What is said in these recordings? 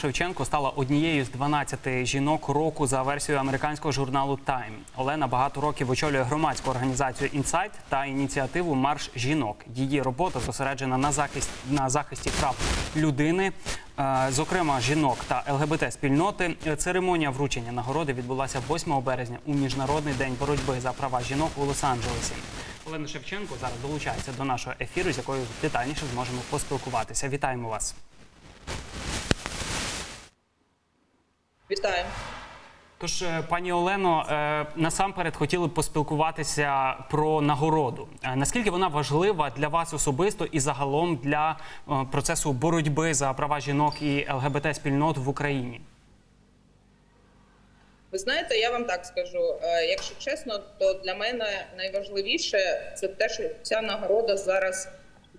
Шевченко стала однією з 12 жінок року за версією американського журналу Time. Олена багато років очолює громадську організацію Інсайт та ініціативу Марш жінок. Її робота зосереджена на захист на захисті прав людини, е, зокрема жінок та ЛГБТ спільноти. Церемонія вручення нагороди відбулася 8 березня у міжнародний день боротьби за права жінок у Лос-Анджелесі. Олена Шевченко зараз долучається до нашого ефіру, з якою детальніше зможемо поспілкуватися. Вітаємо вас. Вітаю. Тож, е, пані Олено, е, насамперед хотіли б поспілкуватися про нагороду. Е, Наскільки вона важлива для вас особисто і загалом для процесу боротьби за права жінок і ЛГБТ спільнот в Україні? Ви знаєте, я вам так скажу. Якщо чесно, то для мене найважливіше це те, що ця нагорода зараз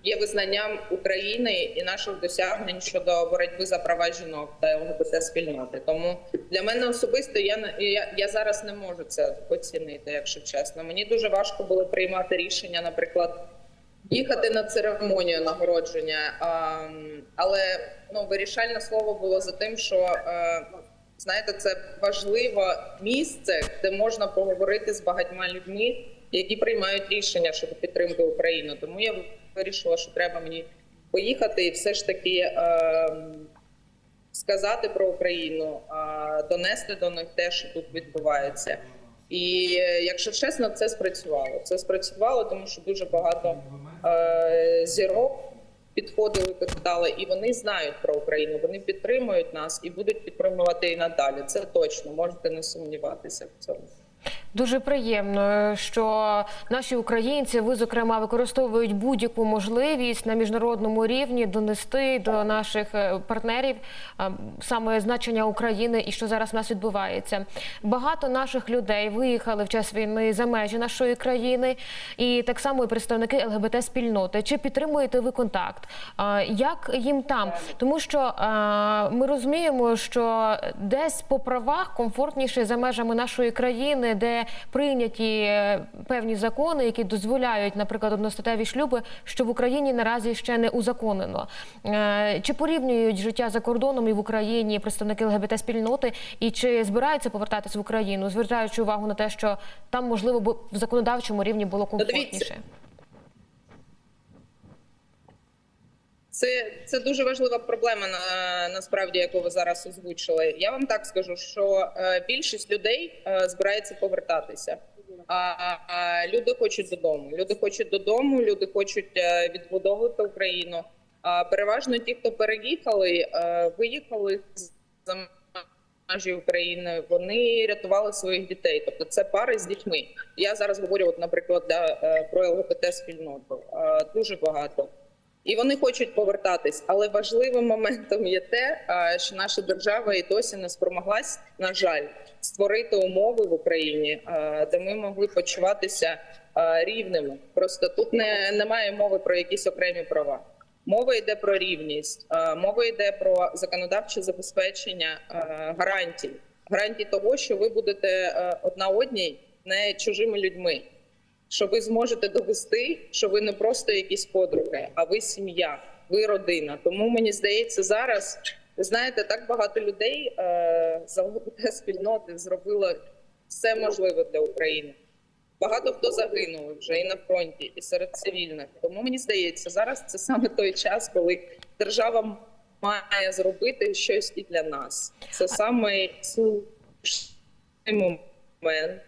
є визнанням України і наших досягнень щодо боротьби за права жінок та ЛГБТ спільноти. Тому для мене особисто я я, я зараз не можу це оцінити, якщо чесно. Мені дуже важко було приймати рішення, наприклад. Їхати на церемонію нагородження, але ну вирішальне слово було за тим, що е, знаєте, це важливе місце, де можна поговорити з багатьма людьми, які приймають рішення щодо підтримки України. Тому я вирішила, що треба мені поїхати і все ж таки е, сказати про Україну, а, донести до них те, що тут відбувається. І е, якщо чесно, це спрацювало. Це спрацювало, тому що дуже багато е, зірок підходили, питали, і вони знають про Україну. Вони підтримують нас і будуть підтримувати і надалі. Це точно можете не сумніватися в цьому. Дуже приємно, що наші українці, ви зокрема, використовують будь-яку можливість на міжнародному рівні донести до наших е, партнерів е, саме значення України і що зараз в нас відбувається. Багато наших людей виїхали в час війни за межі нашої країни, і так само і представники ЛГБТ спільноти. Чи підтримуєте ви контакт? Як їм там? Тому що е, ми розуміємо, що десь по правах комфортніше за межами нашої країни, де прийняті е, певні закони, які дозволяють, наприклад, одностатеві шлюби, що в Україні наразі ще не узаконено. Е, Чи порівнюють життя за кордоном і в Україні представники ЛГБТ спільноти, і чи збираються повертатись в Україну, звертаючи увагу на те, що там можливо в законодавчому рівні було дивіться, комфортніше? Це, це дуже важлива проблема на насправді, яку ви зараз озвучили. Я вам так скажу, що е, більшість людей е, збирається повертатися. А, люди хочуть додому. Люди хочуть додому, люди хочуть е, відбудовувати Україну. А переважно ті, хто переїхали, виїхали за межі України. Вони рятували своїх дітей. Тобто це пари з дітьми. Я зараз говорю, от, наприклад, для, про ЛГБТ спільноту. Дуже багато. І вони хочуть повертатись, але важливим моментом є те, що наша держава і досі не спромоглась, на жаль, створити умови в Україні, де ми могли почуватися рівними. Просто тут не немає мови про якісь окремі права. Мова йде про рівність, мова йде про законодавче забезпечення гарантій, гарантій того, що ви будете одна одній не чужими людьми що ви зможете довести, що ви не просто якісь подруги, а ви сім'я, ви родина. Тому мені здається, зараз ви знаєте, так багато людей е, з ЛГБТ спільноти зробило все можливе для України. Багато хто загинули вже і на фронті, і серед цивільних. Тому мені здається, зараз це саме той час, коли держава має зробити щось і для нас. Це саме слушний момент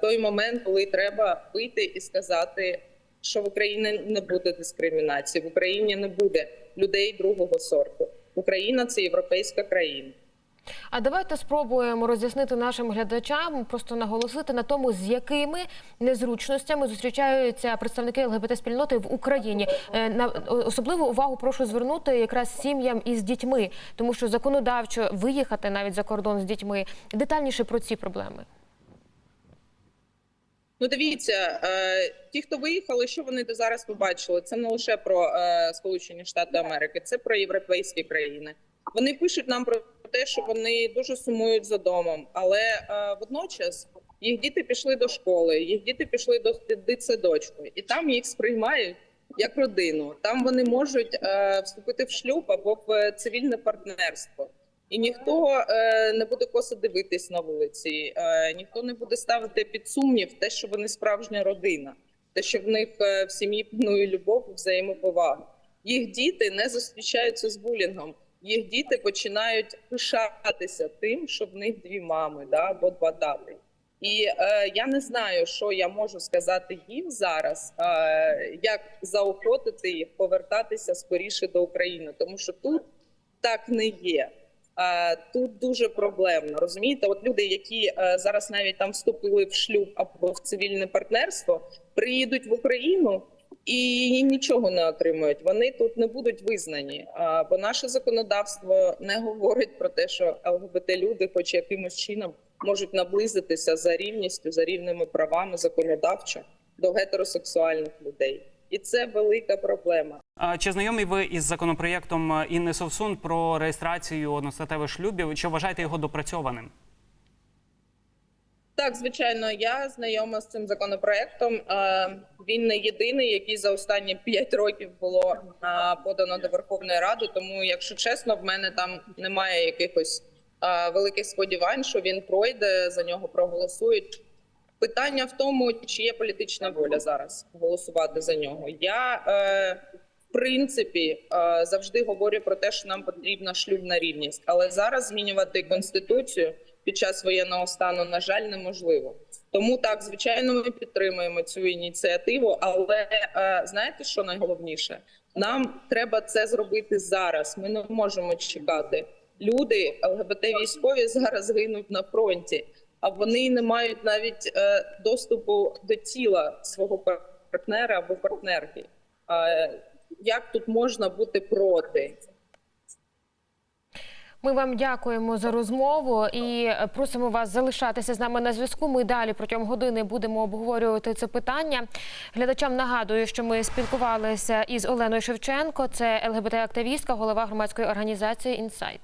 той момент, коли треба вийти і сказати, що в Україні не буде дискримінації, в Україні не буде людей другого сорту. Україна це європейська країна. А давайте спробуємо роз'яснити нашим глядачам, просто наголосити на тому, з якими незручностями зустрічаються представники ЛГБТ спільноти в Україні. Е, На особливу увагу прошу звернути якраз сім'ям із дітьми, тому що законодавчо виїхати навіть за кордон з дітьми детальніше про ці проблеми. Ну, дивіться, е, ті, хто виїхали, що вони до зараз побачили, це не лише про е, Сполучені Штати Америки, це про європейські країни. Вони пишуть нам про те, що вони дуже сумують за домом, але е, водночас їх діти пішли до школи, їх діти пішли до дитсадочку, і там їх сприймають як родину. Там вони можуть вступити в шлюб або в цивільне партнерство. І ніхто е, не буде косо дивитись на вулиці, е, ніхто не буде ставити під сумнів те, що вони справжня родина, те, що в них е, в сім'ї панує любов, взаємоповага. Їх діти не зустрічаються з булінгом. Їх діти починають пишатися тим, що в них дві мами, да, або два тати. І е, я не знаю, що я можу сказати їм зараз, е, як заохотити їх повертатися скоріше до України, тому що тут так не є. Е, тут дуже проблемно. Розумієте, от люди, які е, зараз навіть там вступили в шлюб або в цивільне партнерство, приїдуть в Україну і нічого не отримують. Вони тут не будуть визнані. Бо наше законодавство не говорить про те, що ЛГБТ люди, хоч якимось чином, можуть наблизитися за рівністю, за рівними правами законодавчо до гетеросексуальних людей. І це велика проблема. А Чи знайомі ви із законопроєктом е, Інни Совсун про реєстрацію одностатевих шлюбів? Чи вважаєте його допрацьованим? Так, звичайно, я знайома з цим законопроектом. Е, Він не єдиний, який за останні 5 років було е, подано до Верховної Ради. Тому, якщо чесно, в мене там немає якихось великих сподівань, що він пройде, за нього проголосують. Питання в тому, чи є політична воля зараз голосувати за нього. Я е, в принципі е, завжди говорю про те, що нам потрібна шлюбна рівність, але зараз змінювати конституцію під час воєнного стану, на жаль, неможливо. Тому так, звичайно, ми підтримуємо цю ініціативу. Але е, знаєте, що найголовніше? Нам треба це зробити зараз. Ми не можемо чекати. Люди ЛГБТ військові зараз гинуть на фронті, а вони не мають навіть е, доступу до тіла свого партнера або партнерки. Як тут можна бути проти? Ми вам дякуємо за розмову і просимо вас залишатися з нами на зв'язку. Ми далі протягом години будемо обговорювати це питання. Глядачам нагадую, що ми спілкувалися із Оленою Шевченко. Це ЛГБТ-активістка, голова громадської організації Інсайт.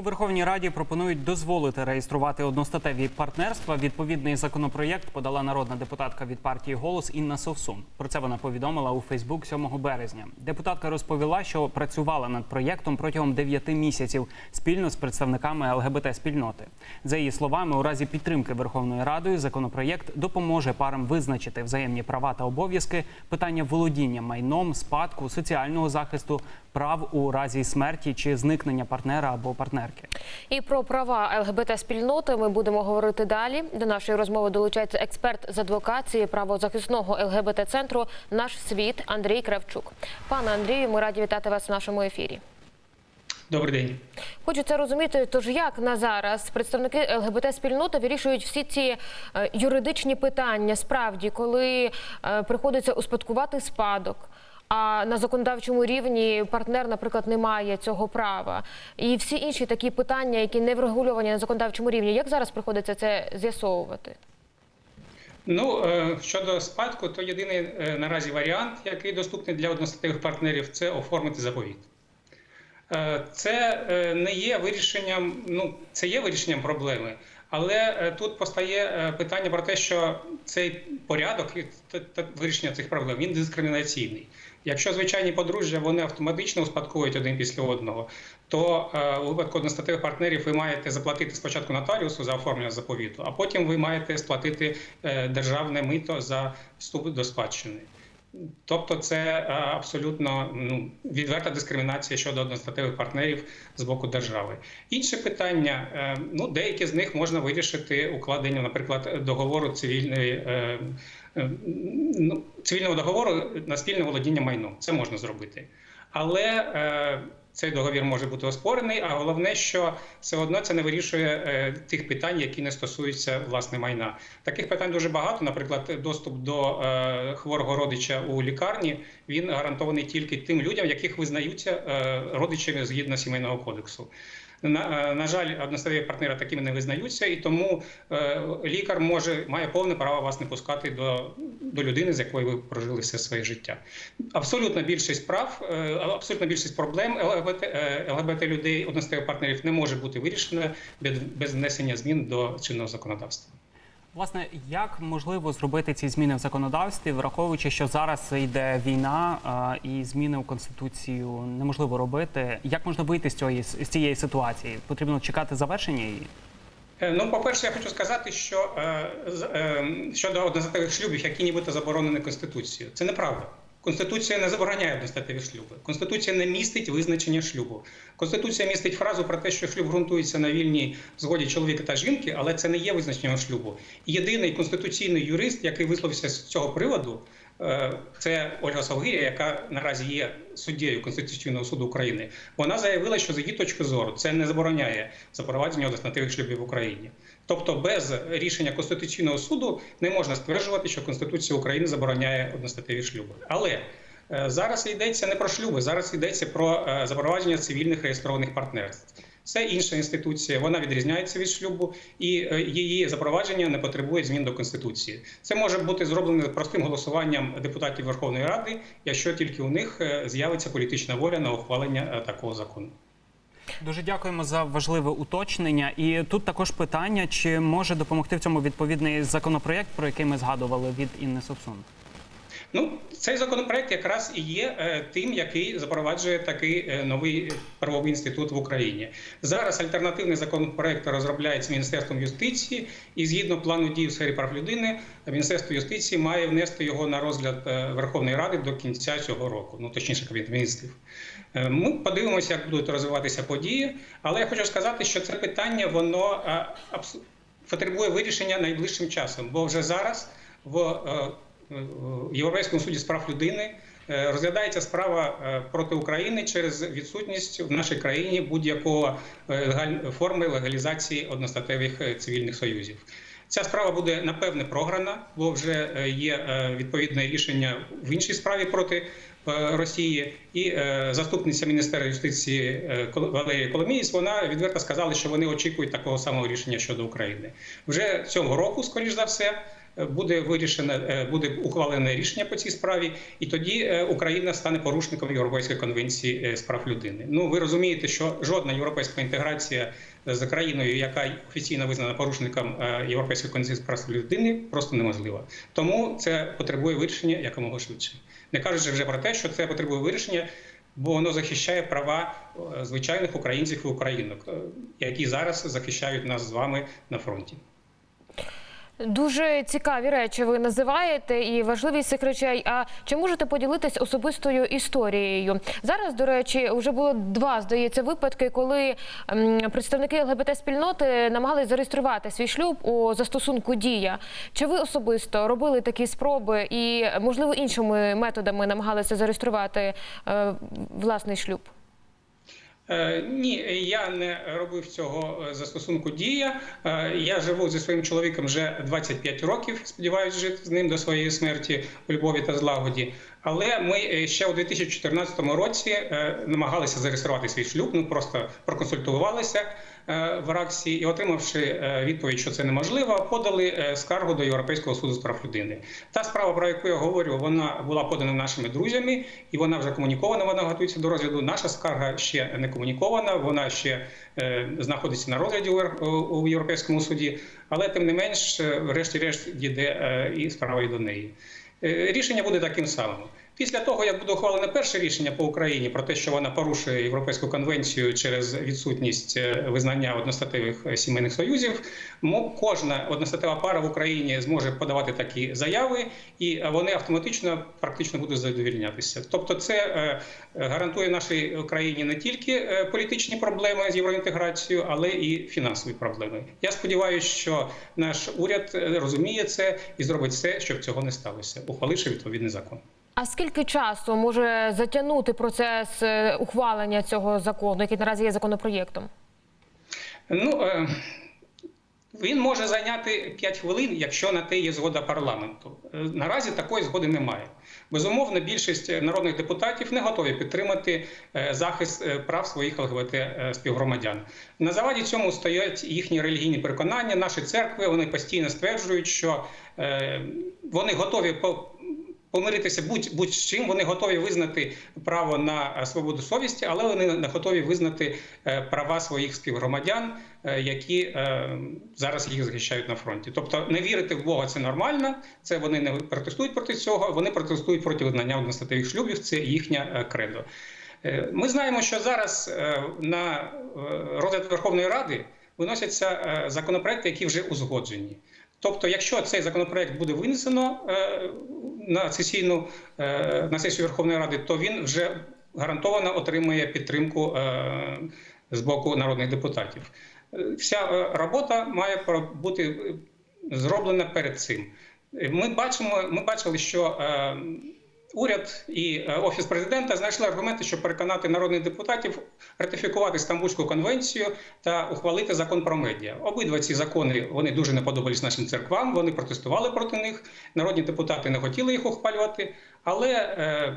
У Верховній Раді пропонують дозволити реєструвати одностатеві партнерства. Відповідний законопроєкт подала народна депутатка від партії Голос Інна Совсун. Про це вона повідомила у Фейсбук 7 березня. Депутатка розповіла, що працювала над проєктом протягом 9 місяців спільно з представниками ЛГБТ спільноти. За її словами, у разі підтримки Верховною Радою законопроєкт допоможе парам визначити взаємні права та обов'язки, питання володіння майном, спадку, соціального захисту, прав у разі смерті чи зникнення партнера або партнерки. І про права ЛГБТ-спільноти ми будемо говорити далі. До нашої розмови долучається експерт з адвокації правозахисного ЛГБТ-центру Наш світ Андрій Кравчук. Пане Андрію, ми раді вітати вас в нашому ефірі. Добрий день. Хочеться розуміти, тож як на зараз представники ЛГБТ-спільноти вирішують всі ці е, юридичні питання, справді, коли е, приходиться успадкувати спадок. А на законодавчому рівні партнер, наприклад, не має цього права, і всі інші такі питання, які не врегульовані на законодавчому рівні. Як зараз приходиться це з'ясовувати? Ну е, щодо спадку, то єдиний е, наразі варіант, який доступний для одностатевих партнерів, це оформити заповіт. Е, Це не є вирішенням, ну це є вирішенням проблеми, але тут постає питання про те, що цей порядок вирішення цих проблем він дискримінаційний. Якщо звичайні подружжя вони автоматично успадковують один після одного, то е, у випадку одностатевих партнерів ви маєте заплатити спочатку нотаріусу за оформлення заповіту, а потім ви маєте сплатити е, державне мито за вступ до спадщини. Тобто це е, абсолютно ну, відверта дискримінація щодо одностатевих партнерів з боку держави. Інше питання: е, ну деякі з них можна вирішити укладенням, наприклад, договору цивільної. Е, ну, Цивільного договору на спільне володіння майном це можна зробити, але е, цей договір може бути оспорений. А головне, що все одно це не вирішує е, тих питань, які не стосуються власне майна. Таких питань дуже багато. Наприклад, доступ до хворого родича у лікарні він гарантований тільки тим людям, яких визнаються родичами згідно сімейного кодексу. На, е, на жаль, одностатеві партнери такими не визнаються, і тому е, лікар може має повне право вас не пускати до, до людини, з якою ви прожили все своє життя. Абсолютна більшість прав, е, абсолютна більшість проблем ЛГБТ, ЛГБТ людей, одностатевих партнерів не може бути вирішена без внесення змін до чинного законодавства. Власне, як можливо зробити ці зміни в законодавстві, враховуючи, що зараз йде війна а, і зміни у конституцію неможливо робити. Як можна вийти з цієї з цієї ситуації? Потрібно чекати завершення її. Е, Ну, по-перше, я хочу сказати, що е, е, щодо одностатевих шлюбів, які нібито заборонені Конституцією, це неправда. Конституція не забороняє одностатеві шлюби. Конституція не містить визначення шлюбу. Конституція містить фразу про те, що шлюб ґрунтується на вільній згоді чоловіка та жінки, але це не є визначенням шлюбу. Єдиний конституційний юрист, який висловився з цього приводу, це Ольга Совгиря, яка наразі є суддєю Конституційного суду України. Вона заявила, що з її точки зору це не забороняє запровадження одностатевих шлюбів в Україні. Тобто, без рішення Конституційного суду не можна стверджувати, що Конституція України забороняє одностатеві шлюби. Але е, зараз йдеться не про шлюби, зараз йдеться про е, запровадження цивільних реєстрованих партнерств. Це інша інституція, вона відрізняється від шлюбу, і е, її запровадження не потребує змін до конституції. Це може бути зроблено простим голосуванням депутатів Верховної Ради, якщо тільки у них е, з'явиться політична воля на ухвалення е, такого закону. Дуже дякуємо за важливе уточнення. І тут також питання: чи може допомогти в цьому відповідний законопроєкт, про який ми згадували від Інни Совсун? Ну, цей законопроект якраз і є е, тим, який запроваджує такий е, новий правовий інститут в Україні. Зараз альтернативний законопроект розробляється Міністерством юстиції, і згідно плану дій у сфері прав людини, Міністерство юстиції має внести його на розгляд е, Верховної Ради до кінця цього року, ну точніше Кабінет міністрів. Ми подивимося, як будуть розвиватися події, але я хочу сказати, що це питання воно потребує вирішення найближчим часом, бо вже зараз в Європейському суді з прав людини е, розглядається справа е, проти України через відсутність в нашій країні будь-якого е, форми легалізації одностатевих цивільних союзів. Ця справа буде напевне програна, бо вже є відповідне рішення в іншій справі проти Росії. І заступниця міністра юстиції Валерія Коломієць, вона відверто сказала, що вони очікують такого самого рішення щодо України. Вже цього року, скоріш за все, буде вирішене, е, буде ухвалене рішення по цій справі, і тоді е, Україна стане порушником Європейської конвенції е, з прав людини. Ну ви розумієте, що жодна європейська інтеграція з країною, яка офіційно визнана порушником е, Європейської конвенції з прав людини, просто неможлива. Тому це потребує вирішення якомога швидше. Не кажучи вже про те, що це потребує вирішення. Бо воно захищає права е, звичайних українців і українок, е, які зараз захищають нас з вами на фронті. Дуже цікаві речі ви називаєте і важливість цих речей. А чи можете поділитись особистою історією? Зараз, до речі, вже було два здається випадки, коли представники ЛГБТ спільноти намагались зареєструвати свій шлюб у застосунку Дія. Чи ви особисто робили такі спроби і, можливо, іншими методами намагалися зареєструвати е, власний шлюб? Е, Ні, я не робив цього е, застосунку дія. Е, Я живу зі своїм чоловіком вже 25 років. Сподіваюся, жити з ним до своєї смерті у любові та злагоді. Але ми ще у 2014 році намагалися зареєструвати свій шлюб. Ну просто проконсультувалися в РАКСі і, отримавши е, відповідь, що це неможливо, подали е, скаргу до Європейського суду з прав людини. Та справа, про яку я говорю, вона була подана нашими друзями, і вона вже комунікована. Вона готується до розгляду. Наша скарга ще не комунікована. Вона ще е, знаходиться на розгляді у, Європейському суді, але тим не менш, е, врешті-решт дійде е, і справа і до неї. Е, Рішення буде таким самим. Після того, як буде ухвалене перше рішення по Україні про те, що вона порушує Європейську конвенцію через відсутність е, визнання одностатевих е, сімейних союзів, кожна одностатева пара в Україні зможе подавати такі заяви, і вони автоматично практично будуть задовільнятися. Тобто, це е, гарантує нашій країні не тільки політичні проблеми з євроінтеграцією, але і фінансові проблеми. Я сподіваюся, що наш уряд розуміє це і зробить все, щоб цього не сталося, ухваливши відповідний закон. А скільки часу може затягнути процес е, ухвалення цього закону, який наразі є законопроєктом? Ну е, він може зайняти 5 хвилин, якщо на те є згода парламенту. Е, Наразі такої згоди немає. Безумовно, більшість народних депутатів не готові підтримати захист прав своїх ЛГБТ співгромадян. На заваді цьому стоять їхні релігійні переконання. Наші церкви вони постійно стверджують, що вони готові помиритися будь, будь з чим. Вони готові визнати право на е, свободу совісті, але вони не готові визнати е, права своїх співгромадян, е, які зараз їх захищають на фронті. Тобто не вірити в Бога це нормально. Це вони не протестують проти цього. Вони протестують проти визнання одностатевих шлюбів. Це їхня кредо. Ми знаємо, що зараз на розгляд Верховної Ради виносяться законопроекти, які вже узгоджені. Тобто, якщо цей законопроект буде винесено е, на сесійну е, на сесію Верховної Ради, то він вже гарантовано отримує підтримку е, з боку народних депутатів. Вся робота має бути зроблена перед цим. Ми бачимо, ми бачили, що уряд і е, офіс президента знайшли аргументи, щоб переконати народних депутатів ратифікувати Стамбульську конвенцію та ухвалити закон про медіа. Обидва ці закони вони дуже не подобались нашим церквам. Вони протестували проти них. Народні депутати не хотіли їх ухвалювати, але е,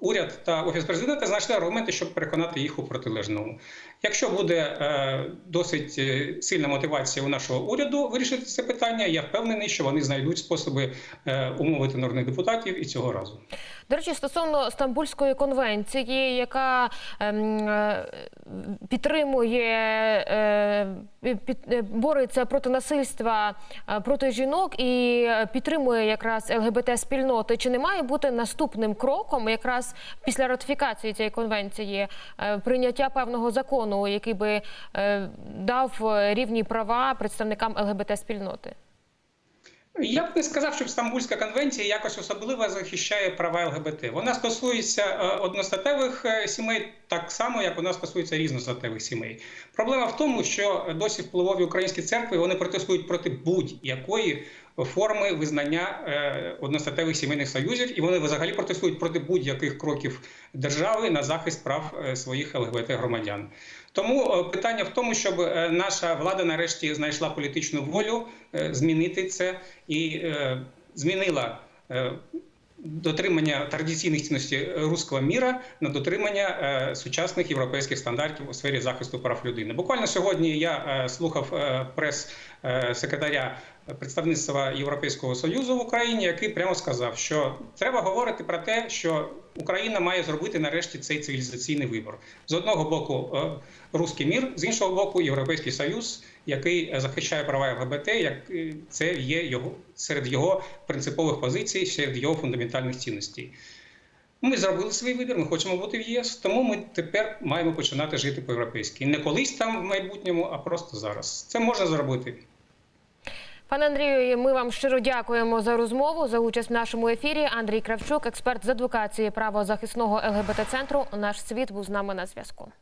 уряд та офіс президента знайшли аргументи, щоб переконати їх у протилежному. Якщо буде е, досить е, сильна мотивація у нашого уряду вирішити це питання, я впевнений, що вони знайдуть способи е, умовити народних депутатів і цього разу. До речі, стосовно Стамбульської конвенції, яка ем, підтримує під, бореться проти насильства проти жінок і підтримує якраз ЛГБТ спільноти. Чи не має бути наступним кроком, якраз після ратифікації цієї конвенції, прийняття певного закону, який би е, дав е, рівні права представникам ЛГБТ спільноти? Я б не сказав, що Стамбульська конвенція якось особливо захищає права ЛГБТ. Вона стосується е, одностатевих сімей так само, як вона стосується різностатевих сімей. Проблема в тому, що досі впливові українські церкви вони протестують проти будь-якої форми визнання е, одностатевих сімейних союзів, і вони взагалі протестують проти будь-яких кроків держави на захист прав е, своїх ЛГБТ громадян. Тому е, питання в тому, щоб наша влада нарешті знайшла політичну волю змінити це і змінила дотримання традиційних цінностей руського міра на дотримання е, сучасних європейських стандартів у сфері захисту прав людини. Буквально сьогодні я е, слухав е, прес-секретаря представництва Європейського союзу в Україні, який прямо сказав, що треба говорити про те, що Україна має зробити нарешті цей цивілізаційний вибір. З одного боку, руський мір, з іншого боку, Європейський Союз, який захищає права ЛГБТ, як це є його серед його принципових позицій, серед його фундаментальних цінностей. Ми зробили свій вибір, ми хочемо бути в ЄС, тому ми тепер маємо починати жити по-європейськи. Не колись там в майбутньому, а просто зараз. Це можна зробити. Пане Андрію, ми вам щиро дякуємо за розмову, за участь в нашому ефірі. Андрій Кравчук, експерт з адвокації правозахисного ЛГБТ центру. Наш світ був з нами на зв'язку.